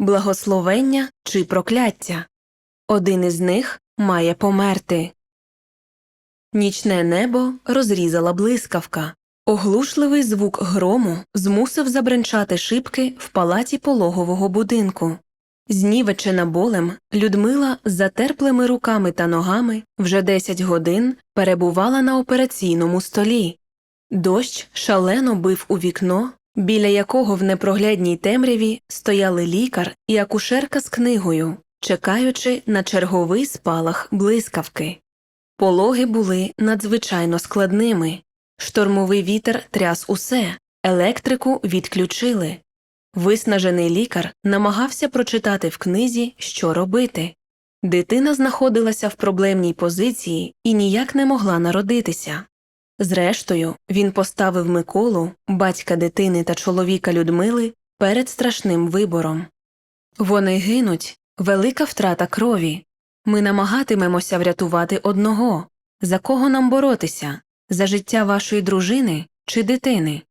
благословення чи прокляття. Один із них має померти. Нічне небо розрізала блискавка. Оглушливий звук грому змусив забринчати шибки в палаті пологового будинку. Знівечена болем, Людмила з затерплими руками та ногами вже 10 годин перебувала на операційному столі. Дощ шалено бив у вікно, біля якого в непроглядній темряві стояли лікар і акушерка з книгою, чекаючи на черговий спалах блискавки. Пологи були надзвичайно складними. Штормовий вітер тряс усе, електрику відключили. Виснажений лікар намагався прочитати в книзі, що робити. Дитина знаходилася в проблемній позиції і ніяк не могла народитися. Зрештою, він поставив Миколу, батька дитини та чоловіка Людмили, перед страшним вибором. Вони гинуть, велика втрата крові. Ми намагатимемося врятувати одного. За кого нам боротися? За життя вашої дружини чи дитини?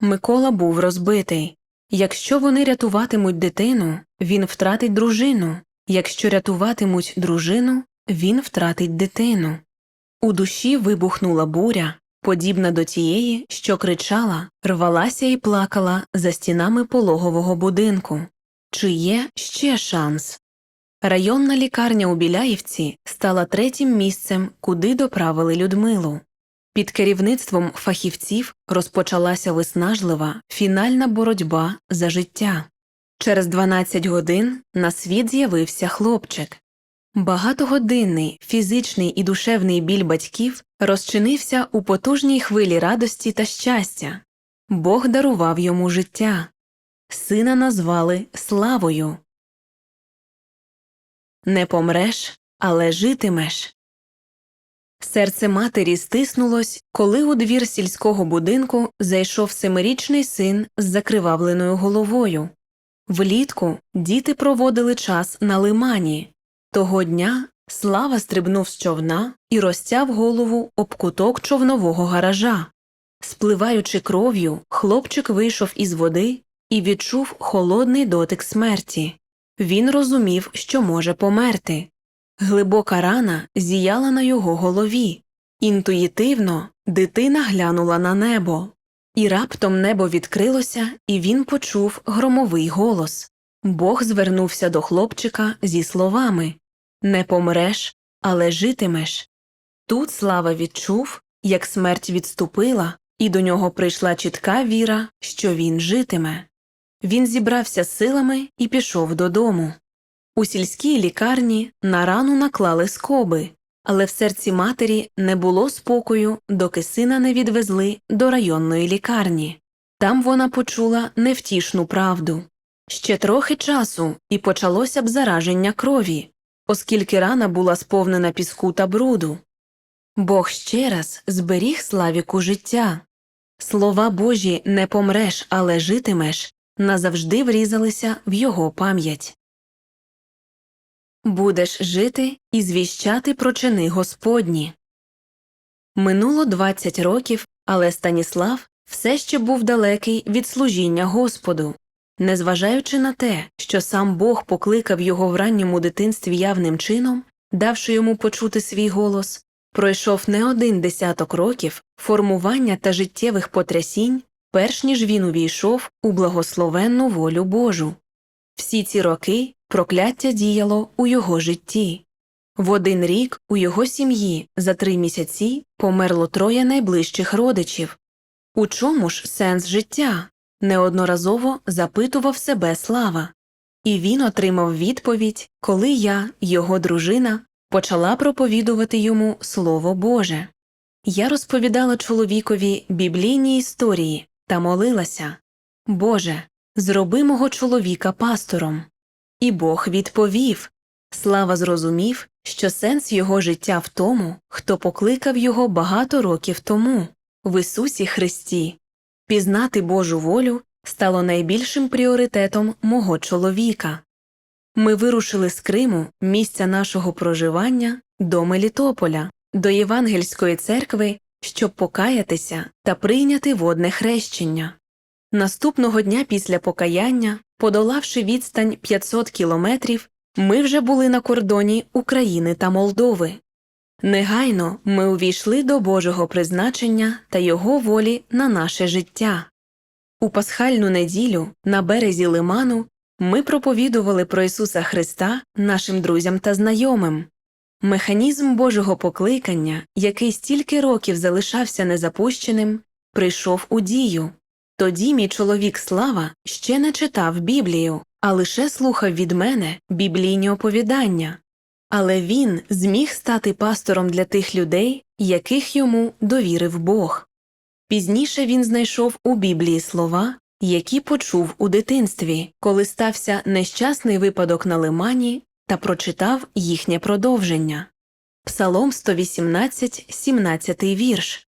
Микола був розбитий. Якщо вони рятуватимуть дитину, він втратить дружину. Якщо рятуватимуть дружину, він втратить дитину. У душі вибухнула буря, подібна до тієї, що кричала, рвалася і плакала за стінами пологового будинку. Чи є ще шанс? Районна лікарня у Біляївці стала третім місцем, куди доправили Людмилу. Під керівництвом фахівців розпочалася виснажлива фінальна боротьба за життя. Через 12 годин на світ з'явився хлопчик. Багатогодинний фізичний і душевний біль батьків розчинився у потужній хвилі радості та щастя. Бог дарував йому життя. Сина назвали Славою. Не помреш, але житимеш. Серце матері стиснулось, коли у двір сільського будинку зайшов семирічний син з закривавленою головою. Влітку діти проводили час на лимані. Того дня Слава стрибнув з човна і розтяв голову об куток човнового гаража. Спливаючи кров'ю, хлопчик вийшов із води і відчув холодний дотик смерті. Він розумів, що може померти. Глибока рана зіяла на його голові. Інтуїтивно дитина глянула на небо, і раптом небо відкрилося, і він почув громовий голос. Бог звернувся до хлопчика зі словами Не помреш, але житимеш. Тут слава відчув, як смерть відступила, і до нього прийшла чітка віра, що він житиме. Він зібрався силами і пішов додому. У сільській лікарні на рану наклали скоби, але в серці матері не було спокою, доки сина не відвезли до районної лікарні. Там вона почула невтішну правду. Ще трохи часу і почалося б зараження крові, оскільки рана була сповнена піску та бруду. Бог ще раз зберіг славіку життя. Слова Божі не помреш, але житимеш назавжди врізалися в його пам'ять. Будеш жити і звіщати про чини Господні. Минуло 20 років, але Станіслав все ще був далекий від служіння Господу. Незважаючи на те, що сам Бог покликав його в ранньому дитинстві явним чином, давши йому почути свій голос, пройшов не один десяток років формування та життєвих потрясінь, перш ніж він увійшов у благословенну волю Божу. Всі ці роки прокляття діяло у його житті. В один рік у його сім'ї за три місяці померло троє найближчих родичів. У чому ж сенс життя? Неодноразово запитував себе слава, і він отримав відповідь, коли я, його дружина, почала проповідувати йому Слово Боже. Я розповідала чоловікові біблійні історії та молилася Боже, зроби мого чоловіка пастором. І Бог відповів Слава зрозумів, що сенс його життя в тому, хто покликав його багато років тому, в Ісусі Христі. Пізнати Божу волю стало найбільшим пріоритетом мого чоловіка. Ми вирушили з Криму, місця нашого проживання, до Мелітополя, до Євангельської церкви, щоб покаятися та прийняти водне хрещення. Наступного дня після покаяння подолавши відстань 500 кілометрів, ми вже були на кордоні України та Молдови. Негайно ми увійшли до Божого призначення та Його волі на наше життя. У пасхальну неділю на березі лиману ми проповідували про Ісуса Христа нашим друзям та знайомим. Механізм Божого покликання, який стільки років залишався незапущеним, прийшов у дію. Тоді мій чоловік Слава ще не читав Біблію, а лише слухав від мене біблійні оповідання. Але він зміг стати пастором для тих людей, яких йому довірив Бог. Пізніше він знайшов у Біблії слова, які почув у дитинстві, коли стався нещасний випадок на лимані та прочитав їхнє продовження. Псалом 118, 17 вірш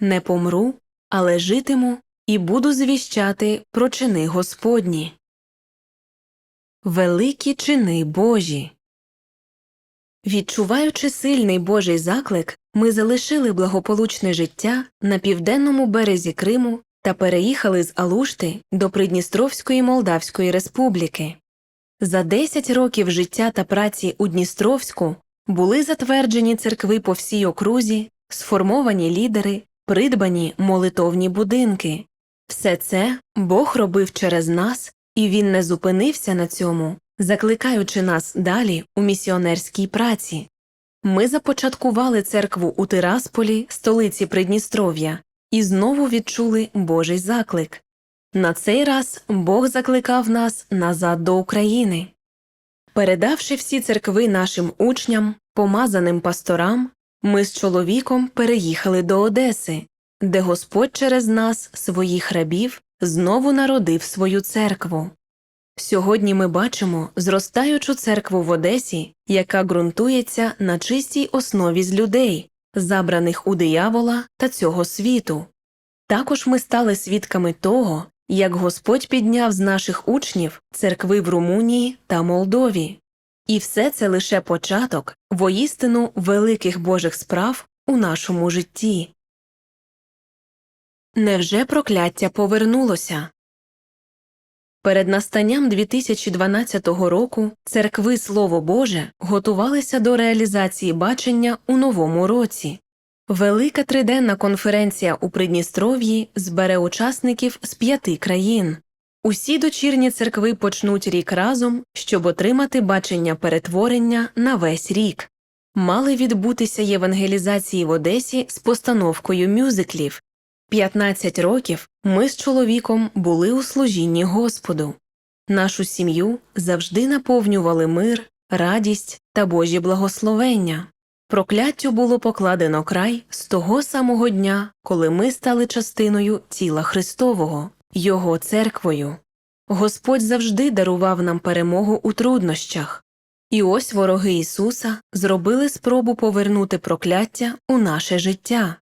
Не помру, але житиму і буду звіщати про чини Господні. Великі чини Божі. Відчуваючи сильний Божий заклик, ми залишили благополучне життя на південному березі Криму та переїхали з Алушти до Придністровської Молдавської Республіки. За 10 років життя та праці у Дністровську були затверджені церкви по всій окрузі, сформовані лідери, придбані молитовні будинки. Все це Бог робив через нас, і Він не зупинився на цьому, закликаючи нас далі у місіонерській праці. Ми започаткували церкву у Тирасполі, столиці Придністров'я, і знову відчули Божий заклик. На цей раз Бог закликав нас назад до України. Передавши всі церкви нашим учням, помазаним пасторам, ми з чоловіком переїхали до Одеси, де Господь через нас, своїх рабів, знову народив свою церкву. Сьогодні ми бачимо зростаючу церкву в Одесі, яка ґрунтується на чистій основі з людей, забраних у диявола та цього світу. Також ми стали свідками того, як Господь підняв з наших учнів церкви в Румунії та Молдові. І все це лише початок воїстину великих Божих справ у нашому житті. Невже прокляття повернулося? Перед настанням 2012 року церкви Слово Боже готувалися до реалізації бачення у новому році. Велика триденна конференція у Придністров'ї збере учасників з п'яти країн. Усі дочірні церкви почнуть рік разом, щоб отримати бачення перетворення на весь рік. Мали відбутися євангелізації в Одесі з постановкою мюзиклів. 15 років ми з чоловіком були у служінні Господу. Нашу сім'ю завжди наповнювали мир, радість та Божі благословення. Прокляттю було покладено край з того самого дня, коли ми стали частиною тіла Христового, Його церквою. Господь завжди дарував нам перемогу у труднощах. І ось вороги Ісуса зробили спробу повернути прокляття у наше життя.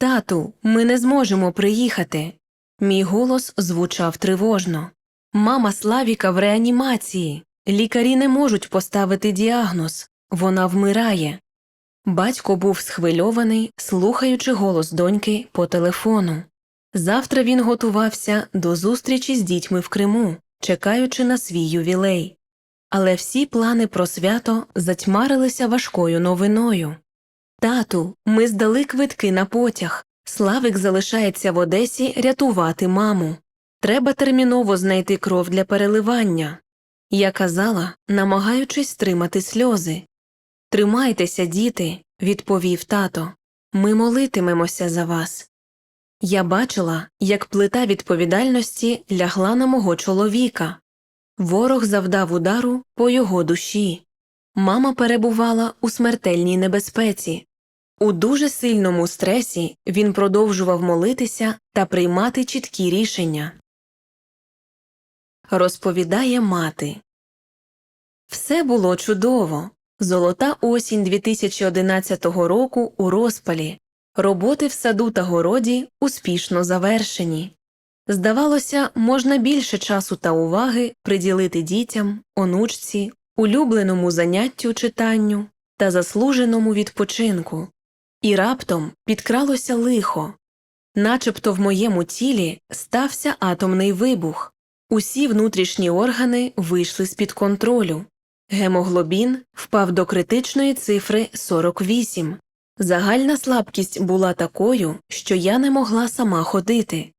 Тату, ми не зможемо приїхати. Мій голос звучав тривожно. Мама Славіка в реанімації. Лікарі не можуть поставити діагноз. Вона вмирає. Батько був схвильований, слухаючи голос доньки по телефону. Завтра він готувався до зустрічі з дітьми в Криму, чекаючи на свій ювілей. Але всі плани про свято затьмарилися важкою новиною. Тату, ми здали квитки на потяг. Славик залишається в Одесі рятувати маму. Треба терміново знайти кров для переливання. Я казала, намагаючись стримати сльози. Тримайтеся, діти, відповів тато. Ми молитимемося за вас. Я бачила, як плита відповідальності лягла на мого чоловіка. Ворог завдав удару по його душі. Мама перебувала у смертельній небезпеці. У дуже сильному стресі він продовжував молитися та приймати чіткі рішення. Розповідає мати. Все було чудово. Золота осінь 2011 року у розпалі. Роботи в саду та городі успішно завершені. Здавалося, можна більше часу та уваги приділити дітям, онучці, улюбленому заняттю читанню та заслуженому відпочинку. І раптом підкралося лихо, начебто в моєму тілі стався атомний вибух. Усі внутрішні органи вийшли з-під контролю. Гемоглобін впав до критичної цифри 48. Загальна слабкість була такою, що я не могла сама ходити.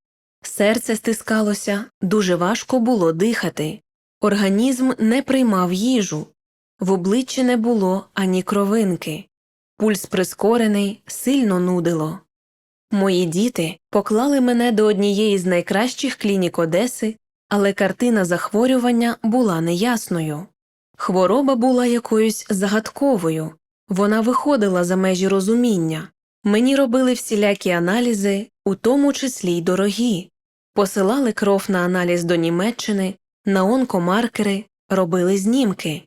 Серце стискалося, дуже важко було дихати. Організм не приймав їжу. В обличчі не було ані кровинки. Пульс прискорений, сильно нудило. Мої діти поклали мене до однієї з найкращих клінік Одеси, але картина захворювання була неясною. Хвороба була якоюсь загадковою, вона виходила за межі розуміння. Мені робили всілякі аналізи, у тому числі й дорогі, посилали кров на аналіз до Німеччини, на онкомаркери, робили знімки.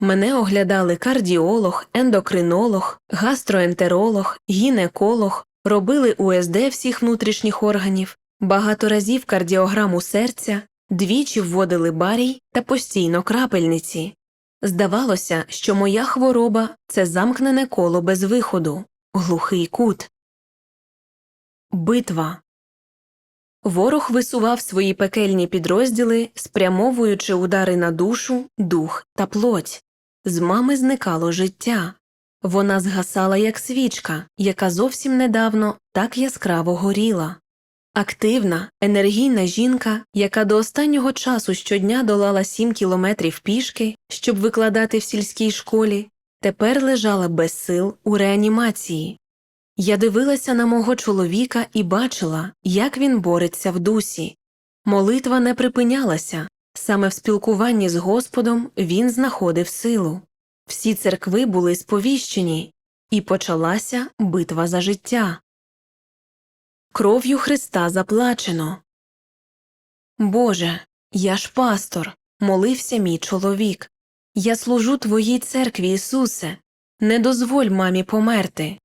Мене оглядали кардіолог, ендокринолог, гастроентеролог, гінеколог, робили УСД всіх внутрішніх органів, багато разів кардіограму серця, двічі вводили барій та постійно крапельниці. Здавалося, що моя хвороба це замкнене коло без виходу, глухий кут. Битва. Ворог висував свої пекельні підрозділи, спрямовуючи удари на душу, дух та плоть. З мами зникало життя. Вона згасала як свічка, яка зовсім недавно так яскраво горіла. Активна, енергійна жінка, яка до останнього часу щодня долала сім кілометрів пішки, щоб викладати в сільській школі, тепер лежала без сил у реанімації. Я дивилася на мого чоловіка і бачила, як він бореться в дусі. Молитва не припинялася, саме в спілкуванні з Господом він знаходив силу. Всі церкви були сповіщені, і почалася битва за життя. Кров'ю Христа заплачено. Боже, я ж пастор, молився мій чоловік. Я служу Твоїй церкві, Ісусе, не дозволь мамі померти.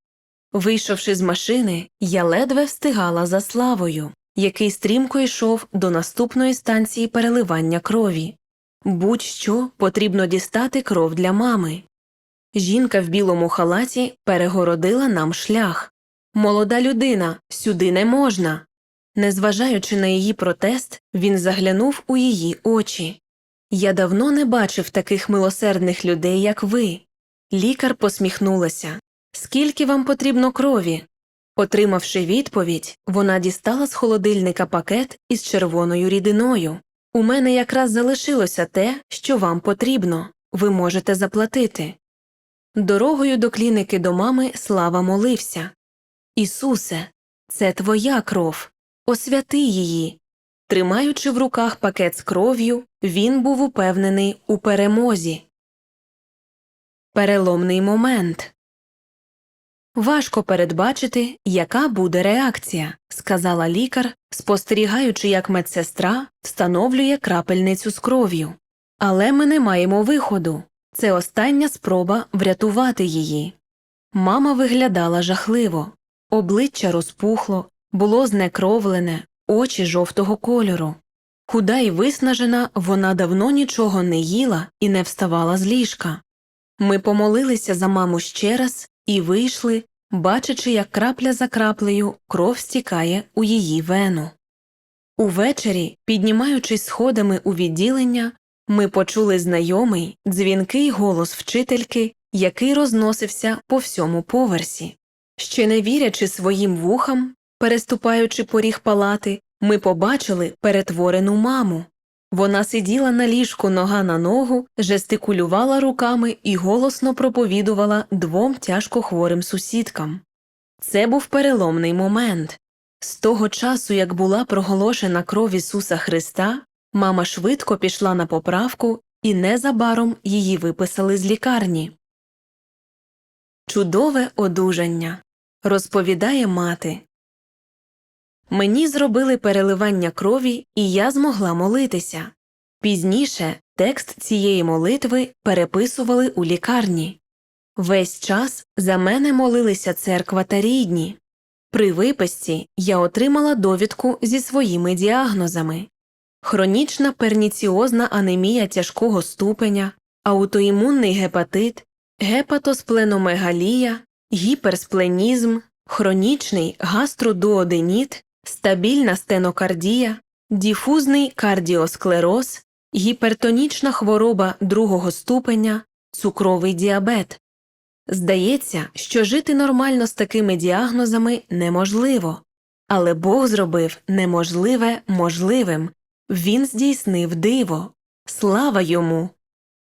Вийшовши з машини, я ледве встигала за славою, який стрімко йшов до наступної станції переливання крові. Будь-що потрібно дістати кров для мами. Жінка в білому халаті перегородила нам шлях. Молода людина, сюди не можна. Незважаючи на її протест, він заглянув у її очі. Я давно не бачив таких милосердних людей, як ви. Лікар посміхнулася. Скільки вам потрібно крові? Отримавши відповідь, вона дістала з холодильника пакет із червоною рідиною. У мене якраз залишилося те, що вам потрібно. Ви можете заплатити. Дорогою до кліники до мами Слава молився. Ісусе, це твоя кров. Освяти її. Тримаючи в руках пакет з кров'ю, він був упевнений у перемозі. Переломний момент. Важко передбачити, яка буде реакція, сказала лікар, спостерігаючи, як медсестра встановлює крапельницю з кров'ю. Але ми не маємо виходу. Це остання спроба врятувати її. Мама виглядала жахливо, обличчя розпухло, було знекровлене, очі жовтого кольору. Худа і виснажена, вона давно нічого не їла і не вставала з ліжка. Ми помолилися за маму ще раз і вийшли, бачачи, як крапля за краплею кров стікає у її вену. Увечері, піднімаючись сходами у відділення, ми почули знайомий дзвінкий голос вчительки, який розносився по всьому поверсі. Ще не вірячи своїм вухам, переступаючи поріг палати, ми побачили перетворену маму. Вона сиділа на ліжку нога на ногу, жестикулювала руками і голосно проповідувала двом тяжко хворим сусідкам. Це був переломний момент. З того часу, як була проголошена кров Ісуса Христа, мама швидко пішла на поправку і незабаром її виписали з лікарні. Чудове одужання. Розповідає мати. Мені зробили переливання крові, і я змогла молитися. Пізніше текст цієї молитви переписували у лікарні. Весь час за мене молилися церква та рідні. При виписці я отримала довідку зі своїми діагнозами хронічна перніціозна анемія тяжкого ступеня, аутоімунний гепатит, гепатоспленомегалія, гіперспленізм, хронічний гастродуоденіт, стабільна стенокардія, діфузний кардіосклероз, гіпертонічна хвороба другого ступеня, цукровий діабет. Здається, що жити нормально з такими діагнозами неможливо, але Бог зробив неможливе можливим. Він здійснив диво. Слава йому!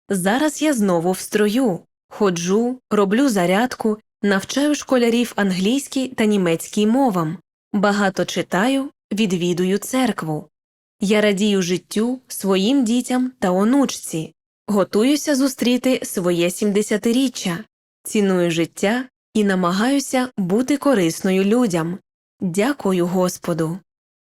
Зараз я знову в строю, ходжу, роблю зарядку, навчаю школярів англійській та німецькій мовам, багато читаю, відвідую церкву. Я радію життю, своїм дітям та онучці, готуюся зустріти своє сімдесятиріччя, ціную життя і намагаюся бути корисною людям. Дякую Господу.